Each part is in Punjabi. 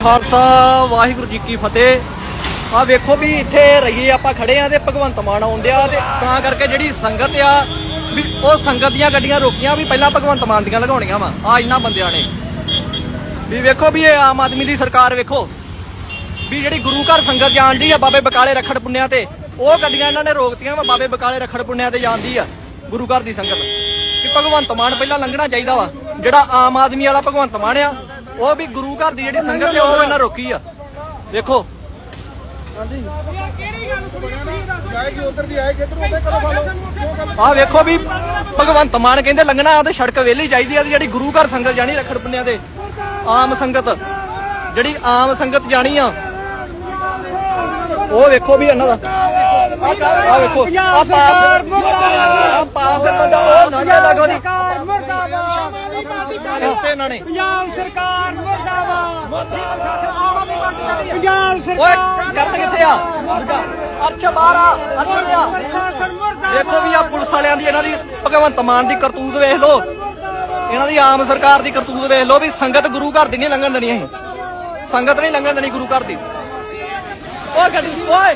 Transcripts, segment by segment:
ਖਾਲਸਾ, ਵਾਹਿਗੁਰੂ ਜੀ ਕੀ ਫਤਿਹ। ਆ ਵੇਖੋ ਵੀ ਇੱਥੇ ਰਹੀਏ ਆਪਾਂ ਖੜੇ ਆ ਤੇ ਭਗਵੰਤ ਮਾਨ ਆਉਂਦਿਆ ਤੇ ਤਾਂ ਕਰਕੇ ਜਿਹੜੀ ਸੰਗਤ ਆ, ਵੀ ਉਹ ਸੰਗਤ ਦੀਆਂ ਗੱਡੀਆਂ ਰੋਕੀਆਂ ਵੀ ਪਹਿਲਾਂ ਭਗਵੰਤ ਮਾਨ ਦੀਆਂ ਲਗਾਉਣੀਆਂ ਵਾ ਆ ਇਹਨਾਂ ਬੰਦਿਆਂ ਨੇ। ਵੀ ਵੇਖੋ ਵੀ ਇਹ ਆਮ ਆਦਮੀ ਦੀ ਸਰਕਾਰ ਵੇਖੋ, ਵੀ ਜਿਹੜੀ ਗੁਰੂ ਘਰ ਸੰਗਤ ਜਾਣਦੀ ਆ ਬਾਬੇ ਬਕਾਲੇ ਰਖੜ ਪੁੰਨਿਆ ਤੇ, ਉਹ ਗੱਡੀਆਂ ਇਹਨਾਂ ਨੇ ਰੋਕਤੀਆਂ ਵਾ ਬਾਬੇ ਬਕਾਲੇ ਰਖੜ ਪੁੰਨਿਆ ਤੇ ਜਾਂਦੀ ਆ, ਗੁਰੂ ਘਰ ਦੀ ਸੰਗਤ। ਵੀ ਭਗਵੰਤ ਮਾਨ ਪਹਿਲਾਂ ਲੰਘਣਾ ਚਾਹੀਦਾ ਵਾ, ਜਿਹੜਾ ਆਮ ਆਦਮੀ ਵਾਲਾ ਭਗਵੰਤ ਮਾਨ ਆ ਉਹ ਵੀ ਗੁਰੂ ਘਰ ਦੀ ਜਿਹੜੀ ਸੰਗਤ ਆ, ਉਹ ਇਹਨਾਂ ਰੋਕੀ ਆ। ਦੇਖੋ। ਜਾਏਗੀ ਵੇਖੋ ਵੀ ਭਗਵੰਤ ਮਾਨ ਕਹਿੰਦੇ ਲੰਘਣਾ ਆ ਤੇ ਸੜਕ ਵੇਲੀ ਚਾਹੀਦੀ ਆ ਤੇ ਜਿਹੜੀ ਗੁਰੂ ਘਰ ਸੰਗਤ ਜਾਣੀ ਰਖੜ ਪੁੰਨਿਆ ਤੇ। ਆਮ ਸੰਗਤ। ਜਿਹੜੀ ਆਮ ਸੰਗਤ ਜਾਣੀ ਆ। ਉਹ ਵੇਖੋ ਵੀ ਇਹਨਾਂ ਦਾ। ਆ ਵੇਖੋ। ਆ ਪਾਸ ਆ ਪਾਸ ਬੰਦਾ ਉਹ ਨਾ ਜਾ ਲੱਗੋ ਦੀ ਇੱਥੇ ਇਹਨਾਂ ਨੇ। ਪੰਜਾਬ ਸਰਕਾਰ ਮੁਰਦਾਬਾਦ। ਪੰਜਾਬ ਓਏ ਕਰਨ ਕਿੱਥੇ ਆ? ਅਰਸ਼ ਬਾਹਰ ਆ। ਅਰਸ਼ ਲਿਆ। ਦੇਖੋ ਵੀ ਆ ਪੁਲਿਸ ਵਾਲਿਆਂ ਦੀ ਇਹਨਾਂ ਦੀ ਭਗਵੰਤ ਮਾਨ ਦੀ ਕਰਤੂਤ ਵੇਖ ਲਓ। ਇਹਨਾਂ ਦੀ ਆਮ ਸਰਕਾਰ ਦੀ ਕਰਤੂਤ ਵੇਖ ਲਓ ਵੀ ਸੰਗਤ ਗੁਰੂ ਘਰ ਦੀ ਨਹੀਂ ਲੰਘਣ ਦੇਣੀ ਅਸੀਂ। ਸੰਗਤ ਨਹੀਂ ਲੰਘਣ ਦੇਣੀ ਗੁਰੂ ਘਰ ਦੀ। ਓਏ ਗੱਡੀ ਓਏ।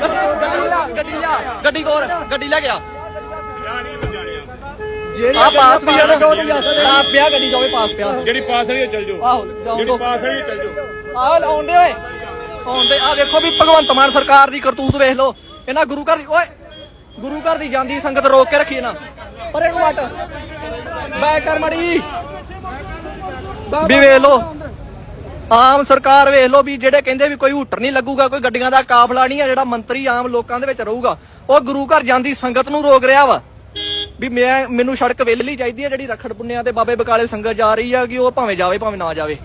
ਗੱਡੀ ਲਿਆ ਗੱਡੀ ਲਿਆ। ਗੱਡੀ ਕੋਰ ਗੱਡੀ ਲੈ ਗਿਆ ਆ ਪਾਸ ਵੀ ਆ ਨਾ ਪਾਸ ਪਿਆ ਗੱਡੀ ਜਾਵੇ ਪਾਸ ਪਿਆ। ਜਿਹੜੀ ਪਾਸ ਵਾਲੀ ਆ ਚੱਲ ਜਾਓ। ਆਹੋ ਜਾਓ ਜਿਹੜੀ। ਪਾਸ ਵਾਲੀ ਆ ਚੱਲ ਜਾਓ। ਆਹ ਆਉਂਦੇ ਓਏ। ਆਉਂਦੇ। ਆ ਦੇਖੋ ਵੀ ਭਗਵੰਤ ਮਾਨ ਸਰਕਾਰ ਦੀ ਕਰਤੂਤ ਵੇਖ ਲਓ। ਇਹਨਾਂ ਗੁਰੂ ਘਰ ਦੀ ਓਏ ਗੁਰੂ ਘਰ ਦੀ ਜਾਂਦੀ ਸੰਗਤ ਰੋਕ ਕੇ ਰੱਖੀ ਨਾ ਪਰ ਇਹਨੂੰ ਵੱਟ। ਬੈਕ ਕਰ ਮੜੀ ਵੀ ਵੇਖ ਲਓ। ਆਮ ਸਰਕਾਰ ਵੇਖ ਲਓ ਵੀ ਜਿਹੜੇ ਕਹਿੰਦੇ ਵੀ ਕੋਈ ਹੂਟਰ ਨਹੀਂ ਲੱਗੂਗਾ ਕੋਈ ਗੱਡੀਆਂ ਦਾ ਕਾਫਲਾ ਨਹੀਂ ਆ ਜਿਹੜਾ ਮੰਤਰੀ ਆਮ ਲੋਕਾਂ ਦੇ ਵਿੱਚ ਰਹੂਗਾ ਉਹ ਗੁਰੂ ਘਰ ਜਾਂਦੀ ਸੰਗਤ ਨੂੰ ਰੋਕ ਰਿਹਾ ਵਾ। ਵੀ ਮੈਂ ਮੈਨੂੰ ਸੜਕ ਵੇਲੀ ਚਾਹੀਦੀ ਹੈ ਜਿਹੜੀ ਰਖੜ ਪੁੰਨਿਆ ਤੇ ਬਾਬੇ ਬਕਾਲੇ ਸੰਗਤ ਜਾ ਰਹੀ ਆ ਕਿ ਉਹ ਭਾਵੇਂ ਜਾਵੇ ਭਾਵੇਂ ਨਾ ਜਾਵੇ।